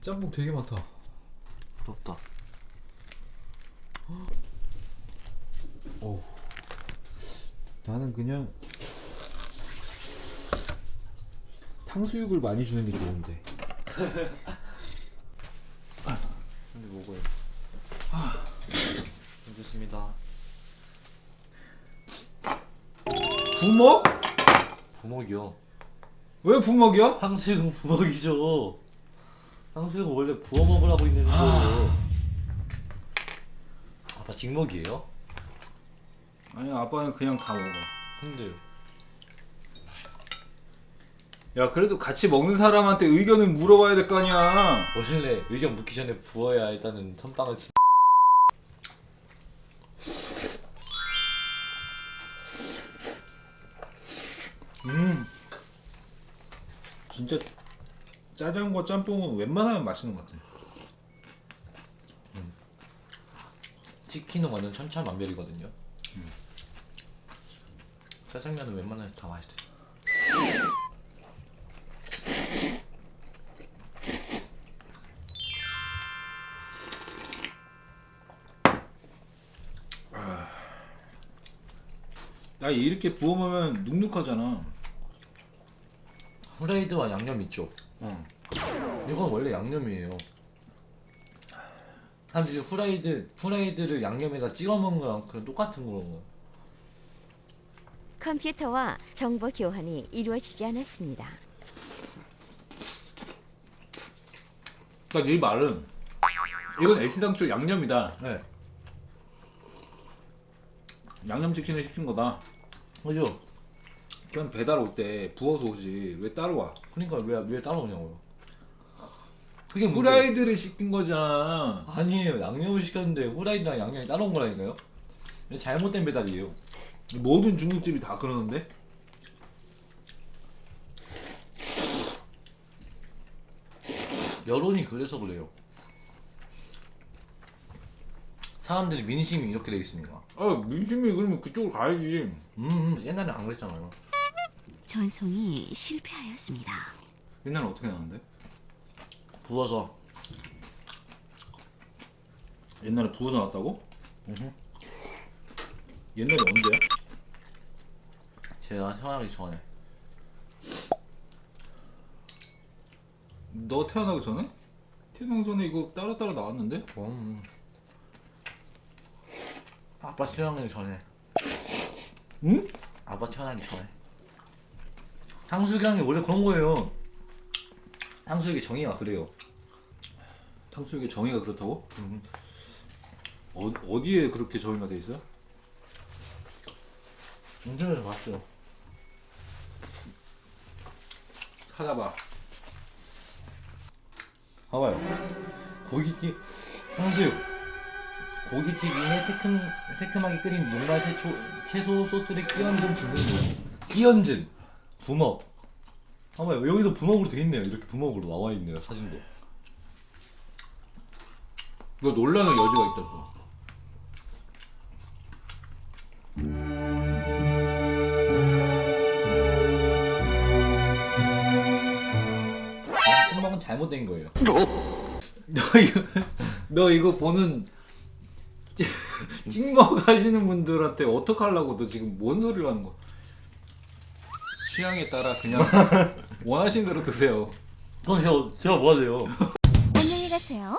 짬뽕 되게 많다. 부럽다. 오. 나는 그냥 탕수육을 많이 주는 게 좋은데. 근데 먹어요. 알겠습니다. 부먹? 부먹이요. 왜 부먹이야? 탕수육은 부먹이죠. 탕수육은 원래 부어 먹으라고 있는 거예요. 아빠 직먹이에요? 아니 아빠는 그냥 다 먹어. 근데요. 야 그래도 같이 먹는 사람한테 의견을 물어봐야 될 거 아니야. 원래 의견 묻기 전에 부어야 일단은 선빵을 치. 음. 진짜 짜장과 짬뽕은 웬만하면 맛있는 것 같아. 치킨은 완전 천차만별이거든요. 짜장면은 웬만하면 다 맛있어요. 야 이렇게 부어 먹으면 눅눅하잖아. 후라이드와 양념 있죠. 어. 이건 원래 양념이에요. 사실 후라이드 후라이드를 양념에다 찍어 먹는 거랑 그냥 똑같은 거예요. 컴퓨터와 정보 교환이 이루어지지 않았습니다. 그러니까 네 말은 이건 애시당 쪽 양념이다. 네, 양념 치킨을 시킨 거다. 그죠? 그냥 배달 올 때 부어서 오지 왜 따로 와? 그러니까 왜 왜 따라오냐고요? 그게 문제. 후라이드를 시킨 거잖아. 아니에요. 양념을 시켰는데 후라이드랑 양념이 따라온 거라니까요. 이거 잘못된 배달이에요. 모든 중국집이 다 그러는데? 여론이 그래서 그래요. 사람들이 민심이 이렇게 돼 있으니까. 아 민심이 그러면 그쪽으로 가야지. 음, 음 옛날에 안 그랬잖아요. 전송이 실패하였습니다. 옛날에 어떻게 나왔는데? 부어서. 옛날에 부어 나왔다고? 옛날에 언제야? 제가 태어나기 전에. 너 태어나기 전에? 태어나기 전에 이거 따로따로 나왔는데? 음. 아빠 태어나기 전에. 응? 아빠 태어나기 전에. 탕수육이 원래 그런 거예요. 탕수육의 정의가 그래요. 탕수육의 정의가 그렇다고? 음. 어, 어디에 그렇게 정의가 돼 있어요? 인터넷에서 봤어요. 찾아봐. 봐봐요. 고기튀 탕수육. 고기튀김에 새큼 새큼하게 끓인 녹말 새초, 채소 소스를 끼얹은 주문도. 끼얹은 부먹. 봐봐요. 여기도 부먹으로 돼 있네요. 이렇게 부먹으로 나와 있네요. 사진도. 이거 논란의 여지가 있다고. 부먹은 잘못된 거예요. 너 이거 너 이거 보는 찍먹 하시는 분들한테 어떡 하려고 너 지금 뭔 소리를 하는 거야? 취향에 따라 그냥 원하시는 대로 드세요. 그럼 제가 제가 뭐 해야 돼요? 안녕히 가세요.